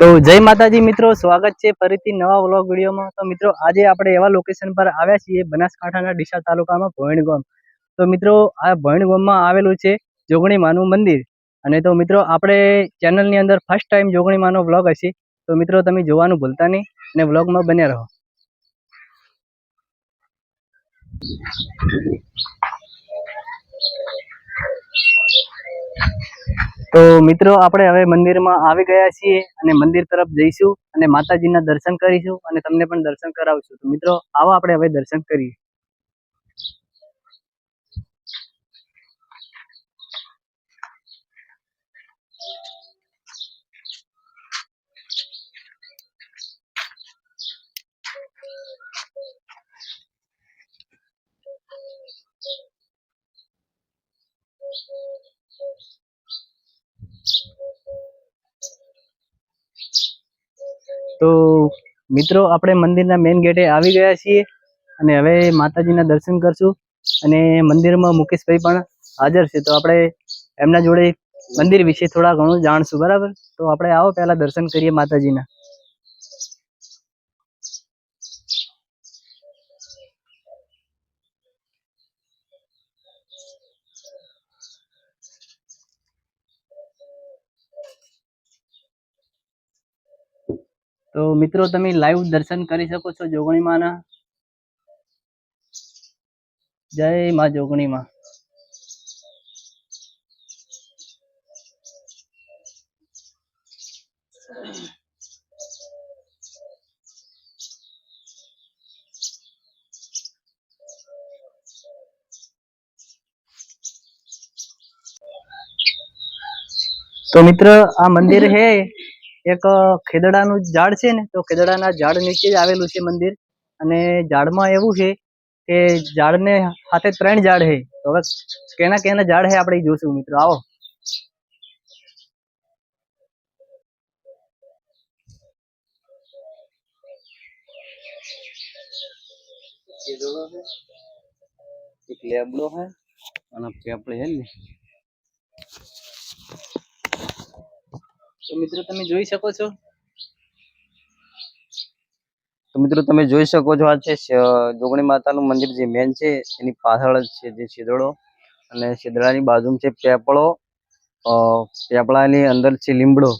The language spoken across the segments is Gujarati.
તો જય માતાજી મિત્રો, સ્વાગત છે ફરીથી નવા વ્લોગ વિડીયોમાં. તો મિત્રો, આજે આપણે એવા લોકેશન પર આવ્યા છીએ, બનાસકાંઠાના ડીસા તાલુકામાં ભોયણ ગામ તો મિત્રો, આ ભોયણ ગામમાં આવેલું છે જોગણી માનું મંદિર. અને તો મિત્રો, આપણે ચેનલની અંદર ફર્સ્ટ ટાઈમ જોગણી માનો વ્લોગ હશે. તો મિત્રો, તમે જોવાનું ભૂલતા નહીં અને વ્લોગમાં બન્યા રહો. તો મિત્રો, આપણે હવે મંદિરમાં આવી ગયા છીએ અને મંદિર તરફ જઈશું અને માતાજીના દર્શન કરીશું અને તમને પણ દર્શન કરાવશું. તો મિત્રો, આવો આપણે હવે દર્શન કરીએ. તો મિત્રો, આપણે મંદિરના મેઇન ગેટે આવી ગયા છીએ અને હવે માતાજીના દર્શન કરશું અને મંદિરમાં મુકેશભાઈ પણ હાજર છે. તો આપણે એમના જોડે મંદિર વિશે થોડા ઘણું જાણશું, બરાબર? તો આપણે આવો પહેલાં દર્શન કરીએ માતાજીના. તો મિત્રો, તમે લાઈવ દર્શન કરી શકો છો જોગણી માના જય માં જોગણી માં તો મિત્ર, આ મંદિર હે. એક ખેદડાનું ઝાડ છે ને, તો ખેદડાના ઝાડ નીચે જ આવેલું છે મંદિર. અને ઝાડમાં એવું છે કે ઝાડને સાથે ત્રણ ઝાડ છે. તો હવે કેના કેના ઝાડ છે આપણે જોશું મિત્રો. આવો. એક લેબડો હે અને પેપડી હે ને મિત્રો તમે જોઈ શકો છો? તો મિત્રો તમે જોઈ શકો છો આ છે જોગણી માતાનું મંદિર જે મેન છે એની પાછળ જ છે જે શીદળો. અને શીદળાની બાજુમાં છે પેપળો પેપળાની અંદર છે લીમડો.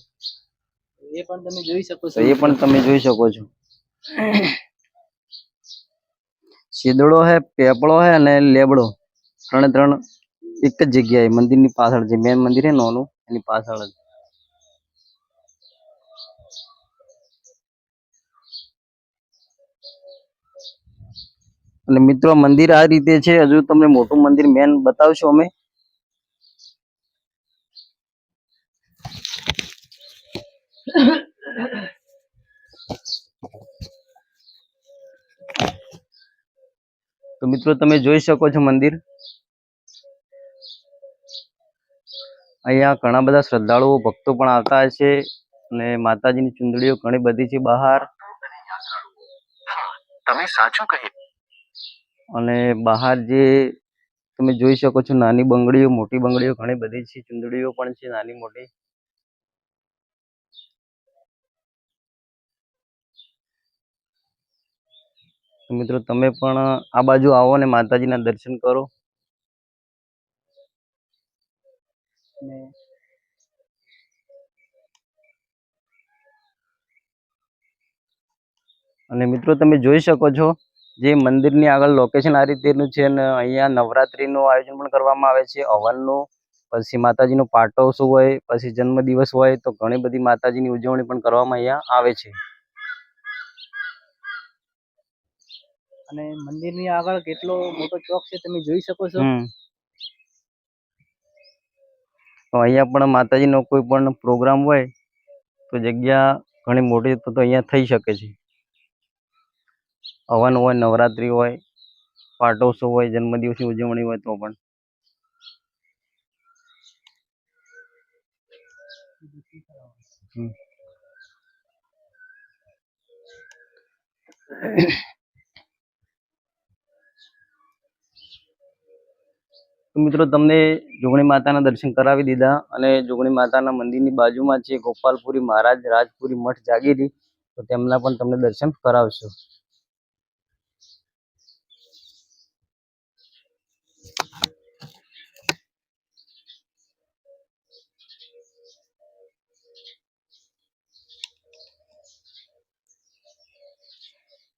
એ પણ તમે જોઈ શકો છો. એ પણ તમે જોઈ શકો છો. શીદળો હે પેપળો હે અને લેબડો. ત્રણે ત્રણ એક જ જગ્યાએ મંદિરની પાછળ જે મેન મંદિર છે નોનું એની પાછળ જ. અને મિત્રો, મંદિર આ રીતે છે. હજુ તમને મોટું મંદિર મેન બતાવશું અમે. તો મિત્રો, તમે જોઈ શકો છો મંદિર. અહીંયા ઘણા બધા શ્રદ્ધાળુઓ, ભક્તો પણ આવતા હશે અને માતાજીની ચુંદડીઓ ઘણી બધી છે બહાર. તમે સાચું કહ્યું અને બહાર જે તમે જોઈ શકો છો, નાની બંગડીઓ, મોટી બંગડીઓ, ઘણી બધી છે, ચુંદડીઓ પણ છે, નાની મોટી. મિત્રો, તમે પણ આ બાજુ આવો અને માતાજીના દર્શન કરો. અને મિત્રો, તમે જોઈ શકો છો જે મંદિરની આગળ લોકેશન આ રીતેનું છે અને અહીંયા નવરાત્રીનું આયોજન પણ કરવામાં આવે છે હવનનું પછી માતાજીનો પાટોત્સવ હોય પછી જન્મદિવસ હોય તો ઘણી બધી માતાજીની ઉજવણી પણ કરવામાં અહીંયા આવે છે. અને મંદિરની આગળ કેટલો મોટો ચોક છે તમે જોઈ શકો છો? તો અહીંયા પણ માતાજીનો કોઈ પણ પ્રોગ્રામ હોય તો જગ્યા ઘણી મોટી તો તો અહીંયા થઈ શકે છે. હવન હોય, નવરાત્રી હોય પાટોત્સવ હોય, જન્મદિવસની ઉજવણી હોય તો પણ. મિત્રો તમને જોગણી માતાના દર્શન કરાવી દીધા અને જોગણી માતાના મંદિરની બાજુમાં છે ગોપાલપુરી મહારાજ રાજપુરી મઠ જાગીરી તો તેમના પણ તમને દર્શન કરાવશો.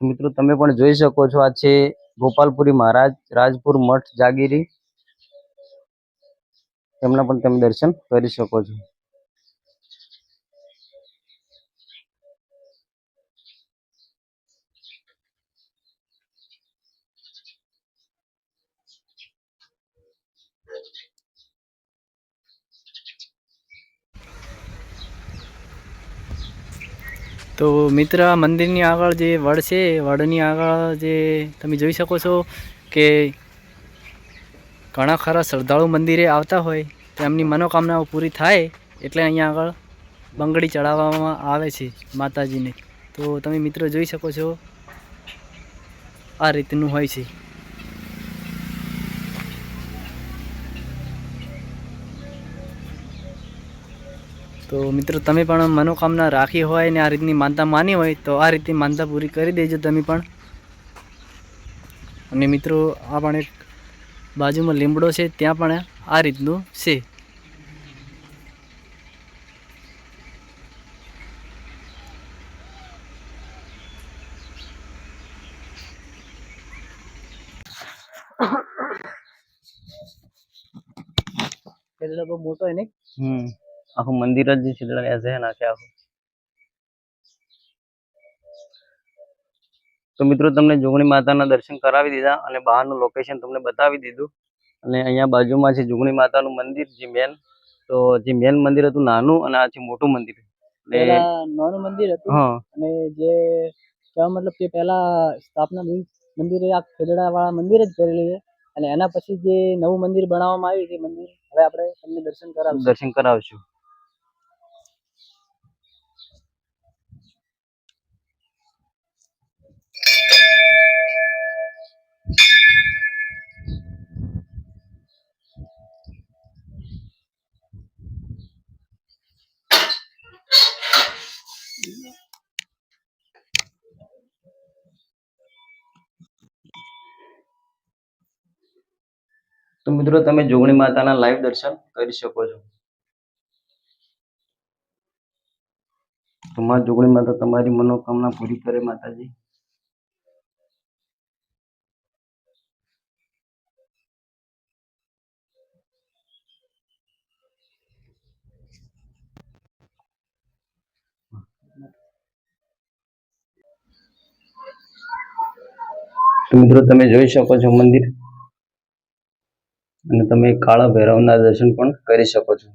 મિત્રો તમે પણ જોઈ શકો છો, આ છે ગોપાલપુરી મહારાજ, રાજપુર મઠ જાગીરી. તેમના પણ તમે દર્શન કરી શકો છો. તો મિત્ર, આ મંદિરની આગળ જે વડ છે વડની આગળ જે તમે જોઈ શકો છો કે ઘણા ખરા શ્રદ્ધાળુ મંદિરે આવતા હોય, તો એમની મનોકામનાઓ પૂરી થાય એટલે અહીંયા આગળ બંગડી ચડાવવામાં આવે છે માતાજીને. તો તમે મિત્રો જોઈ શકો છો, આ રીતનું હોય છે. તો મિત્રો તમે પણ મનોકામના રાખી હોય ને આ રીતની માનતા માની હોય તો આ રીતની માનતા પૂરી કરી દેજો તમે પણ. અને મિત્રો આ પણ એક બાજુમાં લીમડો છે ત્યાં પણ આ રીતનું છે. એટલે મોટો હોય ને હમ. આખું મંદિર જ છે નાખે આખું. તો મિત્રો તમને જોગણી માતાના દર્શન કરાવી દીધા અને બહારનું લોકેશન તમને બતાવી દીધું. અને અહીંયા બાજુમાં છે જોગણી માતાનું મંદિર જે મેન તો જે મેન મંદિર હતું નાનું અને આ છે મોટું મંદિર. નાનું મંદિર હતું અને જે કહેવા મતલબ કે પહેલા સ્થાપના મંદિર મંદિરે આ ખેદડા વાળા મંદિર જ કરેલી છે અને એના પછી જે નવું મંદિર બનાવવામાં આવ્યું છે મંદિર હવે આપણે તમને દર્શન કરાવશું. દર્શન કરાવશું. મિત્રો, તમે જોગણી માતાના લાઈવ દર્શન કરી શકો છો. તો જોગણી માતા તમારી મનોકામના પૂરી કરે માતાજી. મિત્રો, તમે જોઈ શકો છો મંદિર. અને તમે કાળા ભૈરવના દર્શન પણ કરી શકો છો.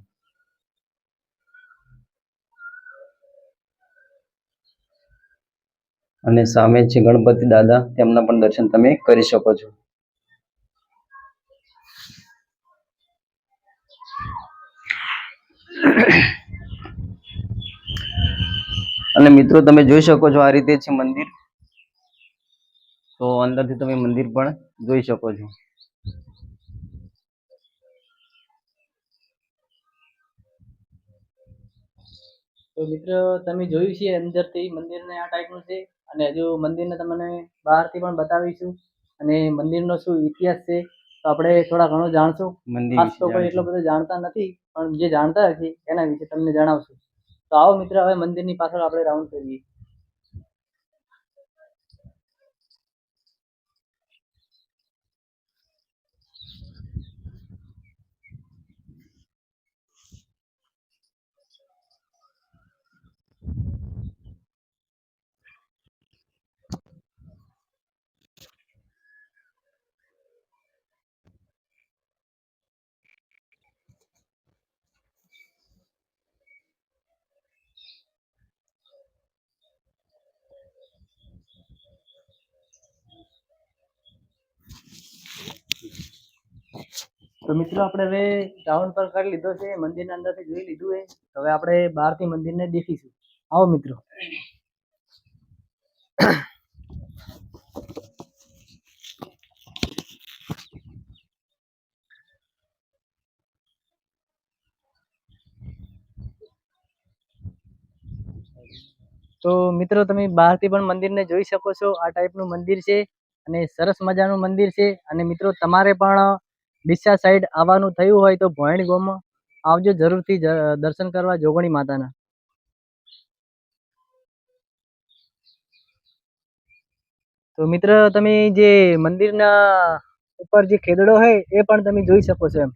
અને સામે છે ગણપતિ દાદા, તેમના પણ દર્શન તમે કરી શકો છો. અને મિત્રો, તમે જોઈ શકો છો આ રીતે છે મંદિર. તો અંદરથી તમે મંદિર પણ જોઈ શકો છો. તો મિત્રો તમે જોયું છે અંદરથી મંદિરને આ ટાઈપનું છે? અને હજુ મંદિરને તમને બહારથી પણ બતાવીશું. અને મંદિરનો શું ઇતિહાસ છે? તો આપણે થોડા ઘણો જાણશું. ખાસ તો કોઈ એટલો બધો જાણતા નથી પણ જે જાણતા હશે એના વિશે તમને જણાવશું. તો આવો મિત્ર હવે મંદિરની પાછળ આપણે રાઉન્ડ કરીએ. તો મિત્રો આપણે હવે ટાઉન પર કરી લીધો છે મંદિરની અંદરથી જોઈ લીધું છે હવે આપણે બહારથી મંદિર ને દેખીશું. આવો મિત્રો. તો મિત્રો, તમે બહારથી પણ મંદિર ને જોઈ શકો છો. આ ટાઈપનું મંદિર છે અને સરસ મજાનું મંદિર છે. અને મિત્રો, તમારે પણ ડીસા સાઈડ આવવાનું થયું હોય તો ભોયણ ગોમાં આવજો જરૂરથી દર્શન કરવા જોગણી માતાના. તો મિત્ર, તમે જે મંદિરના ઉપર જે ખેદડો હોય એ પણ તમે જોઈ શકો છો એમ.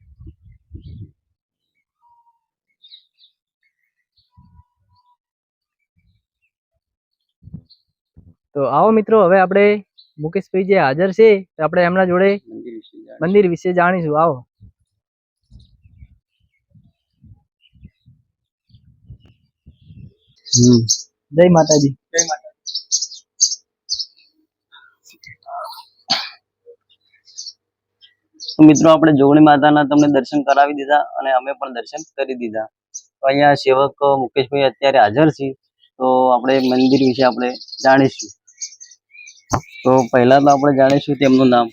તો આવો મિત્રો, હવે આપણે મુકેશભાઈ જે હાજર છે આપણે એમના જોડે મંદિર વિશે જાણીશું. આવો. જય માતાજી. જય માતા તો મિત્રો આપણે જોગણી માતાના તમને દર્શન કરાવી દીધા અને અમે પણ દર્શન કરી દીધા. તો અહીંયા સેવક મુકેશભાઈ અત્યારે હાજર છે. તો આપણે મંદિર વિશે આપણે જાણીશું. તો પહેલા તો આપણે જાણીશું તેમનું નામ.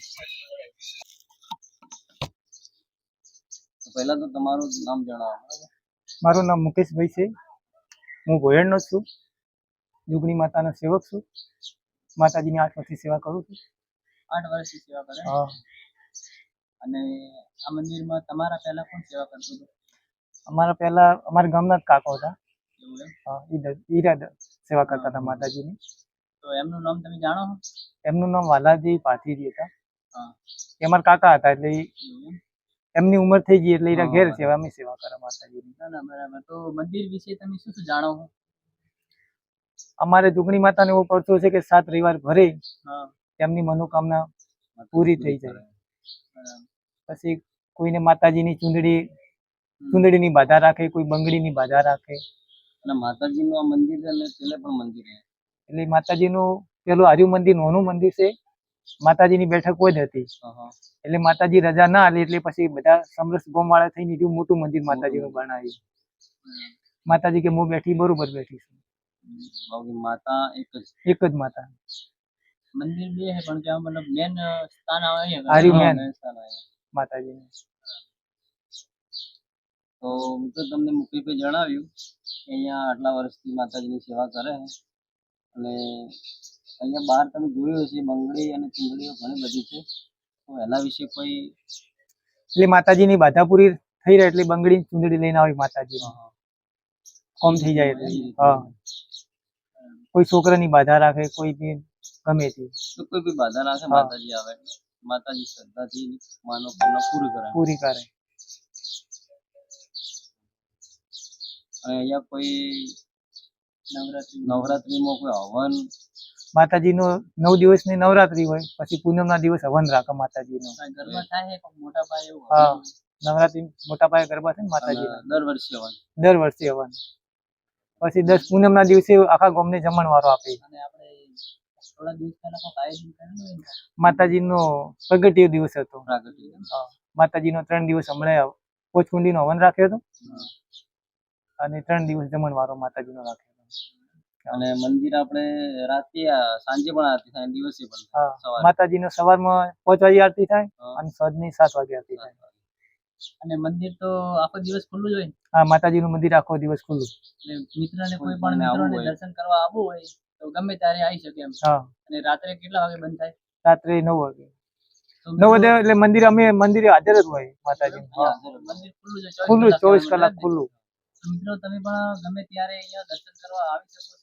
પહેલા તો તમારું નામ જણાવો. મારું નામ મુકેશભાઈ છે. હું ભોયણનો છું. જુગણી માતાનો સેવક છું. માતાજીની આઠ વર્ષથી સેવા કરું છું. આઠ વર્ષથી સેવા કરે? હા. અને આ મંદિરમાં તમારા પહેલા કોણ સેવા કરતું હતું? અમારા પહેલા અમારા ગામના જ કાકો હતા. હા, સેવા કરતા હતા માતાજીની. તો એમનું નામ તમે જાણો? એમનું નામ વાલાજી પાથીજી હતા. એ અમારા કાકા હતા એટલે? એમની ઉંમર થઈ ગઈ એટલે એના ઘેર સેવા અમે સેવા કરવા માતાજીની. ના ના બરાબર. તો મંદિર વિશે તમે શું શું જાણો? છો અમારે જુગણી માતાને એવો પડતો છે કે સાત રવિવાર ભરે એમની મનોકામના પૂરી થઈ જાય. પછી કોઈને માતાજીની ચૂંદડી ચૂંદડીની બાધા રાખે કોઈ બંગડીની બાધા રાખે. અને માતાજીનું આ મંદિર છે અને પેલે પણ મંદિર એટલે માતાજીનું પેલું આર્યુ મંદિર નોનું મંદિર છે. માતાજીની બેઠક કોઈ જ હતી. એટલે માતાજી રજા ના આલી એટલે પછી બધા સમરસ ગોમ વાળા થઈને એટલું મોટું મંદિર માતાજીનું બનાવ્યું. માતાજી કે હું બેઠી બરોબર બેઠી છું. માતા એક જ. એક જ માતા. મંદિર બે હે પણ ત્યાં મતલબ મેન સ્થાન આવે અહીંયા હાર્યું હા, main. main સ્થાન તો મિત્રો તમને મુકેશભાઈ જણાવ્યું કે અહીંયા આટલા વર્ષથી માતાજીની સેવા કરે અને અહીંયા બહાર તમે જોયું હશે બંગડી અને ચીંગડીઓ ઘણી બધી છે. તો એના વિશે કોઈ એટલે માતાજીની બાધા પૂરી થઈ રહે એટલે બંગડી ચૂંદડી લઈને આવી માતાજી. કોમ થઈ જાય એટલે. હા. કોઈ છોકરાની બાધા રાખે કોઈ બી ગમે તે. તો કોઈ બી બાધા ના છે હા. માતાજી આવે. એટલે માતાજી શ્રદ્ધાથી માનોકામના પૂરી કરે. પૂરી કરે. અને અહીંયા કોઈ નવરાત્રી નવરાત્રીમાં કોઈ હવન માતાજીનો નવ દિવસની નવરાત્રી હોય પછી પૂનમના દિવસ હવન રાખે માતાજીનો. હા. નવરાત્રી મોટા પાયે ગરબા થાય માતાજી દર વર્ષે હવન દર વર્ષે હવન પછી દસ પૂનમના દિવસે આખા ગામને જમણવારો આપે. માતાજી ને. માતાજીનો પ્રગટીય દિવસ હતો. માતાજી નો માતાજીનો ત્રણ દિવસ હમણાં પોચકુંડીનો હવન રાખ્યો હતો. અને ત્રણ દિવસ જમણવારો માતાજીનો રાખ્યો હતો. અને મંદિર આપણે રાતે સાંજે પણ આરતી થાય દિવસે પણ માતાજી નો સવાર. માં સવારમાં પાંચ વાગે આરતી થાય અને સાંજની સાત વાગે આરતી થાય. અને મંદિર તો આખો દિવસ ખુલ્લું જ હોય? હા માતાજી નું મંદિર આખો દિવસ ખુલ્લું. એટલે મિત્રને કોઈ પણ મિત્રોને. દર્શન કરવા આવવું હોય તો ગમે ત્યારે આવી શકે એમ. હા. અને રાત્રે કેટલા વાગે બંધ થાય? રાત્રે નવ વાગે. નવ વાગે એટલે મંદિર અમે મંદિરે હાજર જ હોય માતાજી. મંદિર ખુલ્લું છે ખુલ્લું ચોવીસ કલાક ખુલ્લું. મિત્રો તમે પણ ગમે ત્યારે અહીંયા દર્શન કરવા આવી શકો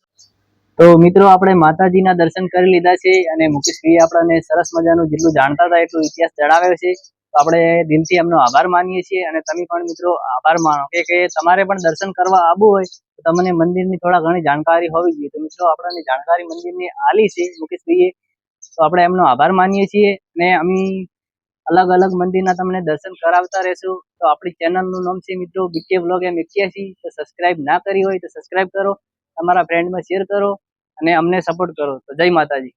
તો મિત્રો, આપણે માતાજીના દર્શન કરી લીધા છે અને મુકેશભાઈ આપણને સરસ મજાનું જેટલું જાણતા હતા એટલું ઇતિહાસ જણાવ્યો છે. તો આપણે દિલથી એમનો આભાર માનીએ છીએ અને તમે પણ મિત્રો આભાર માનો કે તમારે પણ દર્શન કરવા આવવું હોય તો તમને મંદિરની થોડા ઘણી જાણકારી હોવી જોઈએ. તો મિત્રો, આપણને જાણકારી મંદિરની આલી છે મુકેશભાઈએ. તો આપણે એમનો આભાર માનીએ છીએ અને અમે અલગ અલગ મંદિરના તમને દર્શન કરાવતા રહેશું. તો આપણી ચેનલનું નામ છે મિત્રો બીકે બ્લોગ એમ તો સબસ્ક્રાઇબ ના કરી હોય તો સબસ્ક્રાઇબ કરો. તમારા ફ્રેન્ડમાં શેર કરો અને અમને સપોર્ટ કરો. તો જય માતાજી.